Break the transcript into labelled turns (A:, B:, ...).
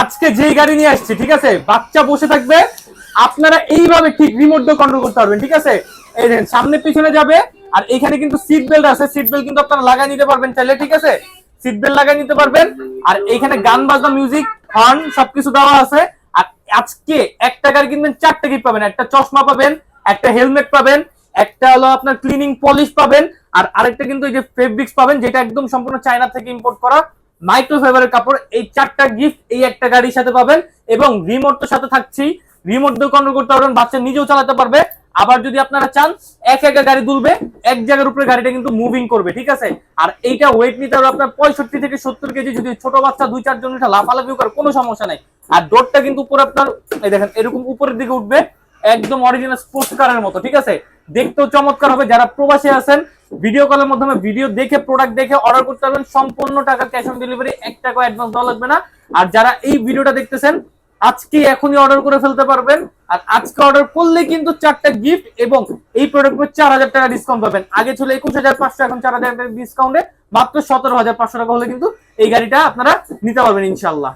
A: আজকে যেই গাড়ি নিয়ে আসছি, ঠিক আছে? বাচ্চা বসে থাকবে। আপনারা এইভাবে ঠিক রিমোট দিয়ে কন্ট্রোল করতে পারবেন, ঠিক আছে? এই দেখেন, সামনে পিছনে যাবে, আর এখানে কিন্তু সিট বেল্ট আছে। সিট বেল্ট কিন্তু আপনারা লাগাই নিতে পারবেন চাইলে, ঠিক আছে? সিট বেল্ট লাগাই নিতে পারবেন। আর এইখানে গান বাজনা মিউজিক হর্ন সবকিছু দেওয়া আছে। আর আজকে একটা গাড়ি কিনবেন, চারটা গিফট পাবেন। একটা চশমা পাবেন, একটা হেলমেট পাবেন, একটা হলো আপনার ক্লিনিং পলিশ পাবেন, আর আরেকটা কিন্তু এই যে ফেব্রিক্স পাবেন, যেটা একদম সম্পূর্ণ চায়না থেকে ইম্পোর্ট করা। মাইক্রোফাইবারের কাপড়, এই চারটা গিফট এই একটা গাড়ির সাথে পাবেন এবং রিমোট তো সাথে থাকছেই। রিমোট দিয়ে কন্ট্রোল করতে পারবেন, বাচ্চা নিজেও চালাতে পারবে। আবার যদি আপনারা চান, এক একা গাড়ি তুলবে এক জায়গার উপরে গাড়িটা কিন্তু মুভিং করবে, ঠিক আছে? আর এইটা ওয়েট নিতে হবে আপনার পঁয়ষট্টি থেকে সত্তর কেজি, যদি ছোট বাচ্চা দুই, চারজন লাফালাফি করে, কোনো সমস্যা নাই। আর ডোরটা কিন্তু উপরে আপনার, এই দেখেন, এরকম উপরের দিকে উঠবে, একদম অরিজিনাল স্পোর্টস কারের মতো, ঠিক আছে? দেখতেও চমৎকার হবে। যারা প্রবাসী আছেন ভিডিও কলের মাধ্যমে ভিডিও দেখে প্রোডাক্ট দেখে অর্ডার করতে পারবেন, সম্পূর্ণ টাকা ক্যাশ অন ডেলিভারি এক টাকা অ্যাডভান্স দেওয়া লাগবে না। আর যারা এই ভিডিওটা দেখতেছেন আজকে এখনই অর্ডার করে ফেলতে পারবেন। আর আজকে অর্ডার করলে কিন্তু চারটা গিফট এবং এই প্রোডাক্ট চার হাজার টাকা ডিসকাউন্ট পাবেন। আগে ছিল একুশ হাজার পাঁচশো, এখন চার হাজার টাকা ডিসকাউন্টে মাত্র সতেরো হাজার পাঁচশো টাকা হলে কিন্তু এই গাড়িটা আপনারা নিতে পারবেন ইনশাল্লাহ